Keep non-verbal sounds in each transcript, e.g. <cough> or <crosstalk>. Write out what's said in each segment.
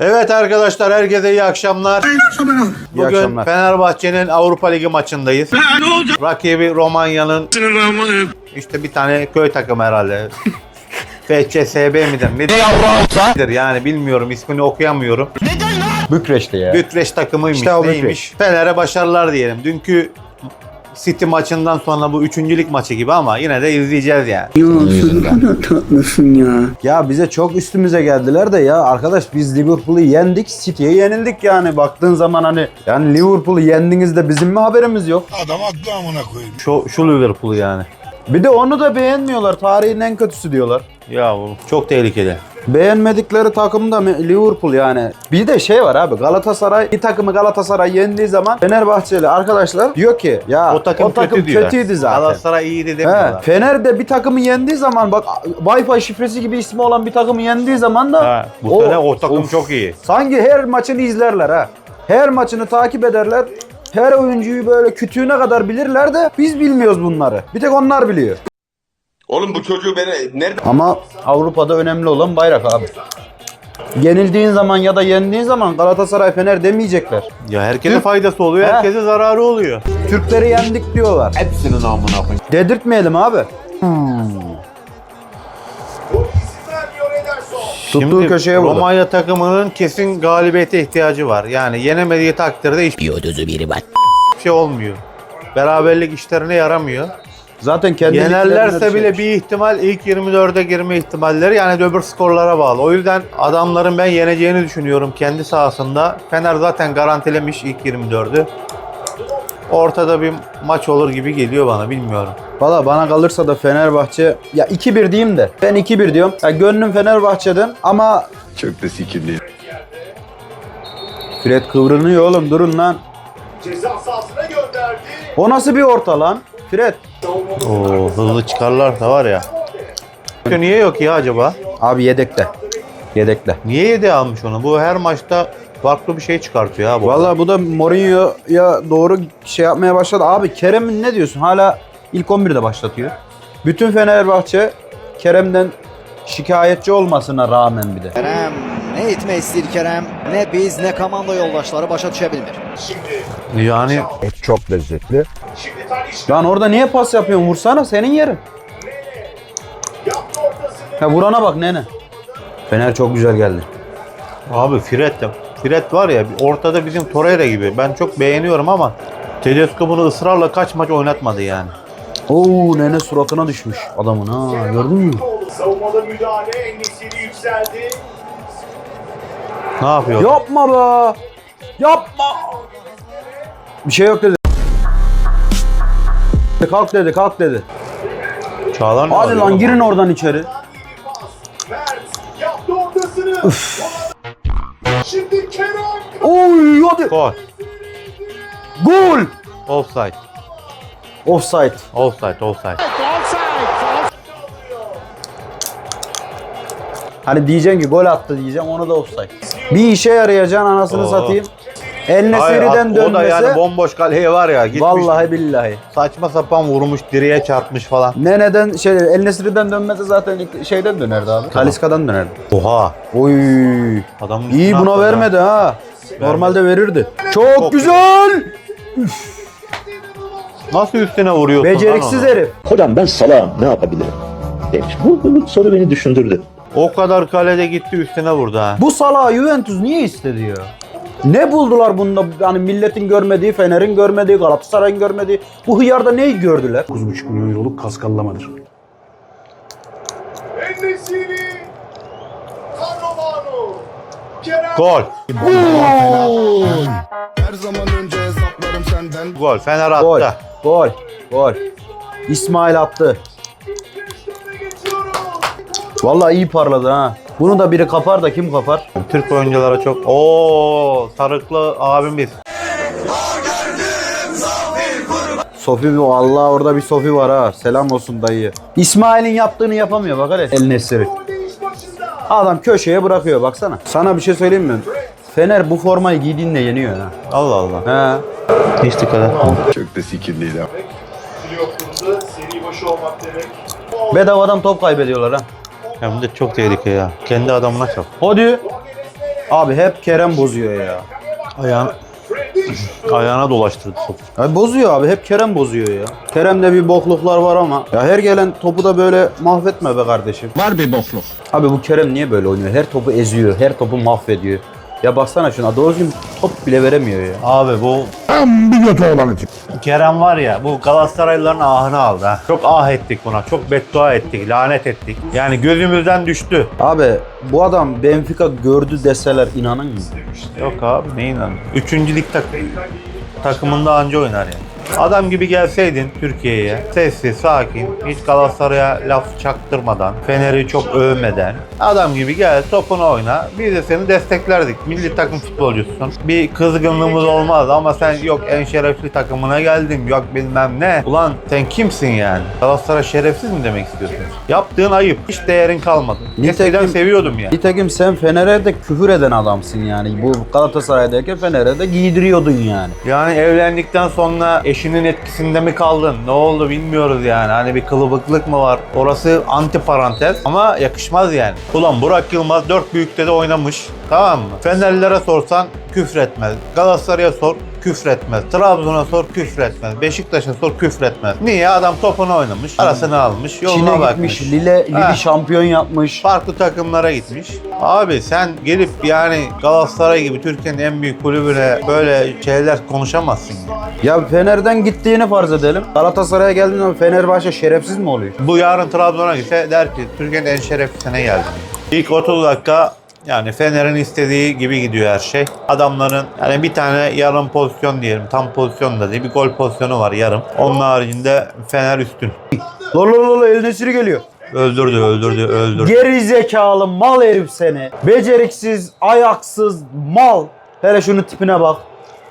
Evet arkadaşlar herkese iyi akşamlar. Bugün akşamlar. Fenerbahçe'nin Avrupa Ligi maçındayız. Rakibi Romanya'nın işte bir tane köy takımı herhalde. <laughs> FCSB midir? Nedir? Yani bilmiyorum ismini okuyamıyorum. Bükreş'te ya. Bükreş takımıymış İşte o neymiş. Bükreş. Fener'e başarılar diyelim. Dünkü City maçından sonra bu üçüncülük maçı gibi ama yine de izleyeceğiz yani. Ya sen ne kadar tatlısın ya. Ya bize çok üstümüze geldiler de ya arkadaş biz Liverpool'u yendik, City'ye yenildik yani baktığın zaman hani yani Liverpool'u yendiniz de bizim mi haberimiz yok? Adam haklı amına koyayım. Şu, şu Liverpool yani. Bir de onu da beğenmiyorlar. Tarihin en kötüsü diyorlar. Ya bu çok tehlikeli. Beğenmedikleri takım da Liverpool yani. Bir de şey var abi Galatasaray bir takımı Galatasaray yendiği zaman Fenerbahçeli arkadaşlar diyor ki ya O takım, kötü diyor. kötüydü zaten. Galatasaray iyiydi He, demiyorlar. Fener de bir takımı yendiği zaman bak Wi-Fi şifresi gibi ismi olan bir takımı yendiği zaman da Ha, bu o- sene o takım of. çok iyi. Sanki her maçını izlerler ha. Her maçını takip ederler. Her oyuncuyu böyle kütüğüne kadar bilirler de biz bilmiyoruz bunları. Bir tek onlar biliyor. Oğlum bu çocuğu beni nerede Ama Avrupa'da önemli olan bayrak abi. Yenildiğin zaman ya da yendiğin zaman Galatasaray Fener demeyecekler. Ya herkese Türk- faydası oluyor, He. herkese zararı oluyor. Türkleri yendik diyorlar. Hepsinin amına koyayım. Dedirtmeyelim abi. Tuttuğu köşeye vurdu. Romanya takımının kesin galibiyete ihtiyacı var. Yani yenemediği takdirde hiçbir şey olmuyor. Beraberlik işlerine yaramıyor. Zaten kendi Yenerlerse bile düşer. bir ihtimal ilk 24'e girme ihtimalleri yani öbür skorlara bağlı. O yüzden adamların ben yeneceğini düşünüyorum kendi sahasında. Fener zaten garantilemiş ilk 24'ü. Ortada bir maç olur gibi geliyor bana bilmiyorum. Valla bana kalırsa da Fenerbahçe ya 2-1 diyeyim de ben 2-1 diyorum. Ya gönlüm Fenerbahçe'den ama Çok da sikimli. Fred kıvranıyor oğlum durun lan. Ceza sahasına gönderdi. O nasıl bir orta lan? Fred. Oo hızlı çıkarlarsa var ya. Niye yok ya acaba? Abi yedekte. Yedekte. Niye yedi almış onu? Bu her maçta farklı bir şey çıkartıyor ya bu. Valla bu da Mourinho'ya doğru şey yapmaya başladı. Abi Kerem'in ne diyorsun? Hala ilk 11'de başlatıyor. Bütün Fenerbahçe Kerem'den şikayetçi olmasına rağmen bir de. Kerem ne etmək istəyir Kerem? Ne biz ne komanda yoldaşları başa düşə bilmir. Şimdi, Yani Çok lezzetli. Lan orada niye pas yapıyorsun? Vursana senin yerin. Ha vurana bak nene. Fener çok güzel geldi. abi Fred de Fred var ya ortada bizim Torreira gibi. Ben çok beğeniyorum ama Tedesco bunu ısrarla kaç maç oynatmadı yani. Oo nene suratına düşmüş adamın ha gördün mü? Savunmada müdahale, Enesiri yükseldi. Ne yapıyor? Yapma be. Yapma. Bir şey yok dedi. Kalk dedi kalk dedi. Çağlar ne Hadi lan girin oradan içeri. Mert yaptı ortasını. Şimdi Kerem. Oy hadi. Gol. Gol. Offside. Offside. Offside. Offside. Hani diyeceksin ki gol attı diyeceğim onu da offside. Bir işe yarayacaksın anasını Oo. satayım. El Nesiri'den o da yani bomboş kaleye var ya gitmiş. vallahi billahi. Saçma sapan vurmuş direğe çarpmış falan. Neneden şey El Nesiri'den dönmese zaten şeyden dönerdi abi. Kaliska'dan dönerdi. Oha. Oy. Adamın İyi buna vermedi ha. Normalde verirdi. Çok, Çok güzel. Nasıl üstüne vuruyorsun Beceriksiz herif. Hocam ben salağım ne yapabilirim? Demiş. Bu, bu soru beni düşündürdü. O kadar kalede gitti üstüne vurdu ha. Bu salağı Juventus niye istedi ya? Ne buldular bunda? Yani milletin görmediği, Fener'in görmediği, Galatasaray'ın görmediği. Bu hıyarda neyi gördüler? 9,5 milyon euroluk kaskallamadır. Gol. Her zaman önce hesaplarım senden. Gol. Fener attı. Gol, gol, gol. İsmail attı. Vallahi iyi parladı ha. Bunu da biri kapar da kim kapar? Türk oyunculara çok. Oo, sarıklı abimiz. Sofi bu Allah orada bir Sofi var ha. Selam olsun dayı. İsmail'in yaptığını yapamıyor bak hele. El başında. Adam köşeye bırakıyor baksana. Sana bir şey söyleyeyim mi? Fener bu formayı giydiğinde yeniyor ha. Allah Allah. He. Hiç dikkat. Çok da sikimliydi. Playoff'unda seri başı olmak demek. Bedavadan top kaybediyorlar ha. Hem de çok tehlikeli ya. Kendi adamına çok. Hadi. Abi hep Kerem bozuyor ya. Ayağına, <clears throat> ayağına dolaştırdı topu. Abi bozuyor abi hep Kerem bozuyor ya. Kerem'de bir bokluklar var ama ya her gelen topu da böyle mahvetme be kardeşim. Var bir bokluk. Abi bu Kerem niye böyle oynuyor? Her topu eziyor, her topu mahvediyor. Ya baksana şuna doğru düzgün top bile veremiyor ya. Abi bu Tam bir götü olanı çık. Kerem var ya bu Galatasaraylıların ahını aldı ha. Çok ah ettik buna. Çok beddua ettik. Lanet ettik. Yani gözümüzden düştü. Abi bu adam Benfica gördü deseler inanın mı? Yok abi ne inan. Üçüncü lig tak takımında anca oynar yani. Adam gibi gelseydin Türkiye'ye sessiz, sakin, hiç Galatasaray'a laf çaktırmadan, Fener'i çok övmeden adam gibi gel topunu oyna. Biz de seni desteklerdik. Milli takım futbolcusun. Bir kızgınlığımız olmaz ama sen yok en şerefli takımına geldin, yok bilmem ne. Ulan sen kimsin yani? Galatasaray şerefsiz mi demek istiyorsun? Yaptığın ayıp. Hiç değerin kalmadı. Eskiden seviyordum ya. Nitekim sen Fener'e de küfür eden adamsın yani. Bu Galatasaray'dayken Fener'e de giydiriyordun yani. Yani evlendikten sonra eşinin etkisinde mi kaldın? Ne oldu bilmiyoruz yani. Hani bir kılıbıklık mı var? Orası anti parantez ama yakışmaz yani. Ulan Burak Yılmaz dört büyükte de oynamış. Tamam mı? Fenerlilere sorsan küfretmez. Galatasaray'a sor küfretmez. Trabzon'a sor küfretmez. Beşiktaş'a sor küfretmez. Niye? Adam topunu oynamış. Arasını almış. Yoluna Çin'e bakmış. gitmiş, Lille, Lille Ha. şampiyon yapmış. farklı takımlara gitmiş. Abi sen gelip yani Galatasaray gibi Türkiye'nin en büyük kulübüne böyle şeyler konuşamazsın. Ya. Ya Fener'den gittiğini farz edelim. Galatasaray'a geldiğinde Fenerbahçe şerefsiz mi oluyor? Bu yarın Trabzon'a gitse der ki Türkiye'nin en şereflisine geldim. İlk 30 dakika yani Fener'in istediği gibi gidiyor her şey. Adamların yani bir tane yarım pozisyon diyelim. Tam pozisyon da değil. Bir gol pozisyonu var yarım. Onun haricinde Fener üstün. Lolo lolo eline sürü geliyor. Öldürdü, öldürdü, öldürdü. Geri zekalı mal herif seni. Beceriksiz, ayaksız mal. Hele şunun tipine bak.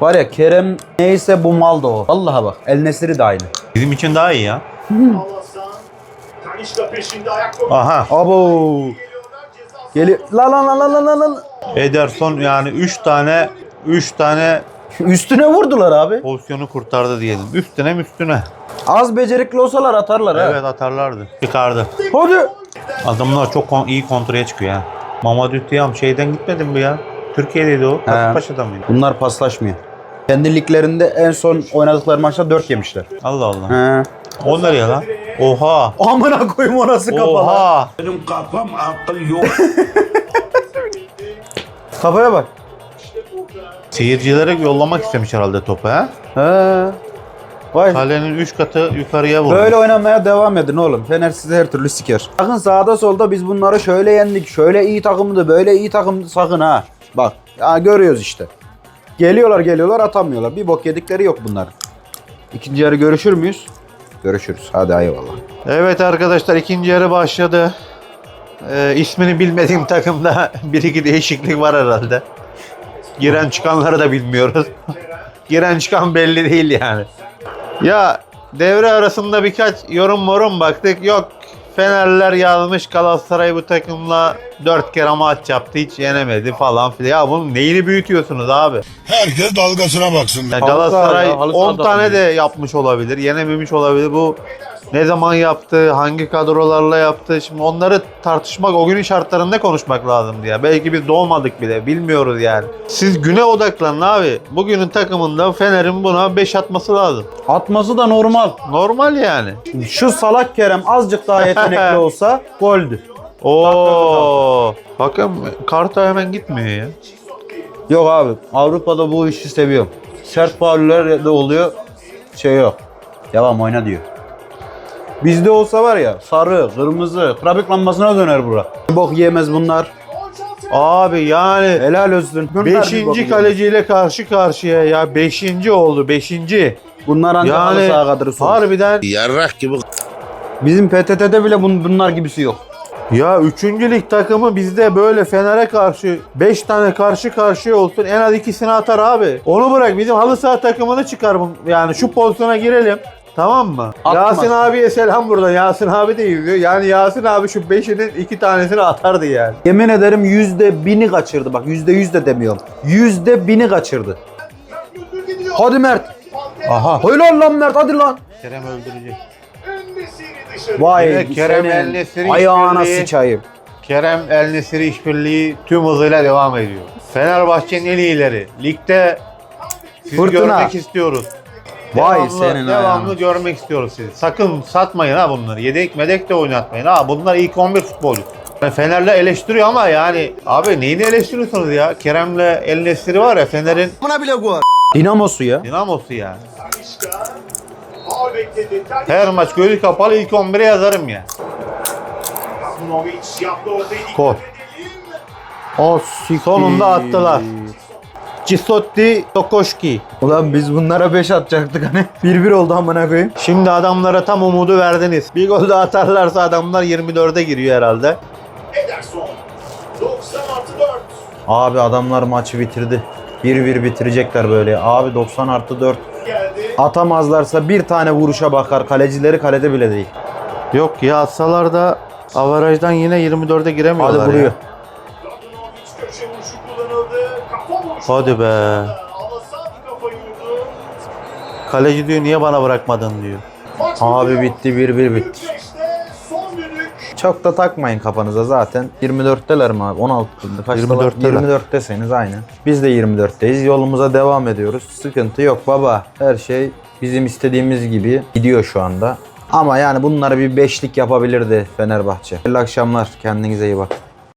Var ya Kerem neyse bu mal da o. Vallahi bak El Nesiri de aynı. Bizim için daha iyi ya. Aha. Abo. Geliyor. La la la la la la la. Ederson yani 3 tane 3 tane Üstüne vurdular abi. pozisyonu kurtardı diyelim. Üstüne mi üstüne. Az becerikli olsalar atarlar ha. Evet atarlardı. Çıkardı. Hadi. Adamlar çok kon- iyi kontraya çıkıyor ya. Mamadou Tiam şeyden gitmedi mi ya? Türkiye'deydi o. Kasımpaşa'da mıydı? Bunlar paslaşmıyor. Kendi liglerinde en son oynadıkları maçta 4 yemişler. Allah Allah. He. O nereye lan? Oha. Amına koyayım orası kapalı. Oha. <laughs> Kafaya bak. Seyircilere yollamak istemiş herhalde topu ha. He. Vay. Kalenin 3 katı yukarıya vurdu. Böyle oynamaya devam edin oğlum. Fener sizi her türlü siker. Bakın sağda solda biz bunları şöyle yendik. Şöyle iyi takımdı, böyle iyi takımdı sakın ha. Bak ya görüyoruz işte. Geliyorlar geliyorlar atamıyorlar. Bir bok yedikleri yok bunların. İkinci yarı görüşür müyüz? Görüşürüz. Hadi eyvallah. Evet arkadaşlar ikinci yarı başladı. Ee, ismini bilmediğim takımda <laughs> bir iki değişiklik var herhalde. Giren çıkanları da bilmiyoruz. <laughs> Giren çıkan belli değil yani. Ya devre arasında birkaç yorum morum baktık. Yok Fenerler yazmış Galatasaray bu takımla dört kere maç yaptı hiç yenemedi falan filan. Ya bunun neyini büyütüyorsunuz abi? Herkes dalgasına baksın. Ya Halı Galatasaray saha ya, halı 10 sahada tane de yapmış olabilir. Yenememiş olabilir. Bu ne zaman yaptı, hangi kadrolarla yaptı. Şimdi onları tartışmak, o günün şartlarında konuşmak lazım diye. Belki biz doğmadık bile, bilmiyoruz yani. Siz güne odaklanın abi. Bugünün takımında Fener'in buna 5 atması lazım. Atması da normal. Normal yani. Şu salak Kerem azıcık daha yetenekli <laughs> olsa goldü. Oo. Bakın karta hemen gitmiyor ya. Yok abi Avrupa'da bu işi seviyorum. Sert fauller de oluyor. Şey yok. Devam oyna diyor. Bizde olsa var ya sarı, kırmızı, trafik lambasına döner bura. Bok yemez bunlar. Abi yani Helal olsun. Bunlar Beşinci kaleciyle karşı karşıya ya. Beşinci oldu. Beşinci. Bunlar ancak Yani saha kadrosu. olur. harbiden Yarrak gibi. Bizim PTT'de bile bun- bunlar gibisi yok. Ya 3. lig takımı bizde böyle Fener'e karşı 5 tane karşı karşıya olsun en az ikisini atar abi. Onu bırak bizim halı saha takımını çıkar bu- yani şu pozisyona girelim. Tamam mı? Atmaz. Yasin abiye selam burada. Yasin abi de izliyor. Yani Yasin abi şu 5'inin 2 tanesini atardı yani. Yemin ederim yüzde bini kaçırdı. Bak yüzde yüz de demiyorum. Yüzde bini kaçırdı. Hadi Mert. Aha. Helal lan Mert hadi lan. Kerem öldürecek. Vay Yine Kerem senin El Nesiri ayağına işbirliği. sıçayım. Kerem El Nesiri işbirliği tüm hızıyla devam ediyor. Fenerbahçe'nin en iyileri. Ligde sizi Fırtına. görmek istiyoruz. Vay Devamlı- senin Devamlı ayağına. görmek istiyoruz sizi. Sakın satmayın ha bunları. Yedek medek de oynatmayın ha. Bunlar ilk 11 futbolcu. Yani Fener'le eleştiriyor ama yani abi neyini eleştiriyorsunuz ya? Kerem'le El Nesiri var ya Fener'in Dinamosu ya. dinamosu yani. Her maç gözü kapalı ilk 11'e yazarım ya. Gol. O Sonunda attılar. Cisotti Tokoşki. Ulan biz bunlara 5 atacaktık hani. 1-1 oldu amına koyayım. Şimdi adamlara tam umudu verdiniz. Bir gol daha atarlarsa adamlar 24'e giriyor herhalde. Ederson. 90 artı 4. Abi adamlar maçı bitirdi. 1-1 bitirecekler böyle. Abi 90 artı 4. Geldi. Atamazlarsa bir tane vuruşa bakar. Kalecileri kalede bile değil. Yok ya atsalar da avarajdan yine 24'e giremiyorlar Hadi vuruyor. ya. Hadi be. Kaleci diyor niye bana bırakmadın diyor. Abi bitti 1-1 bitti. Bükreş'te son düdük. Çok da takmayın kafanıza zaten. 24'teler mi abi? 16 kaçtalar? 24'teler. 24'teseniz aynen. Biz de 24'teyiz. Yolumuza devam ediyoruz. Sıkıntı yok baba. Her şey bizim istediğimiz gibi gidiyor şu anda. Ama yani bunları bir beşlik yapabilirdi Fenerbahçe. Hayırlı akşamlar. Kendinize iyi bakın.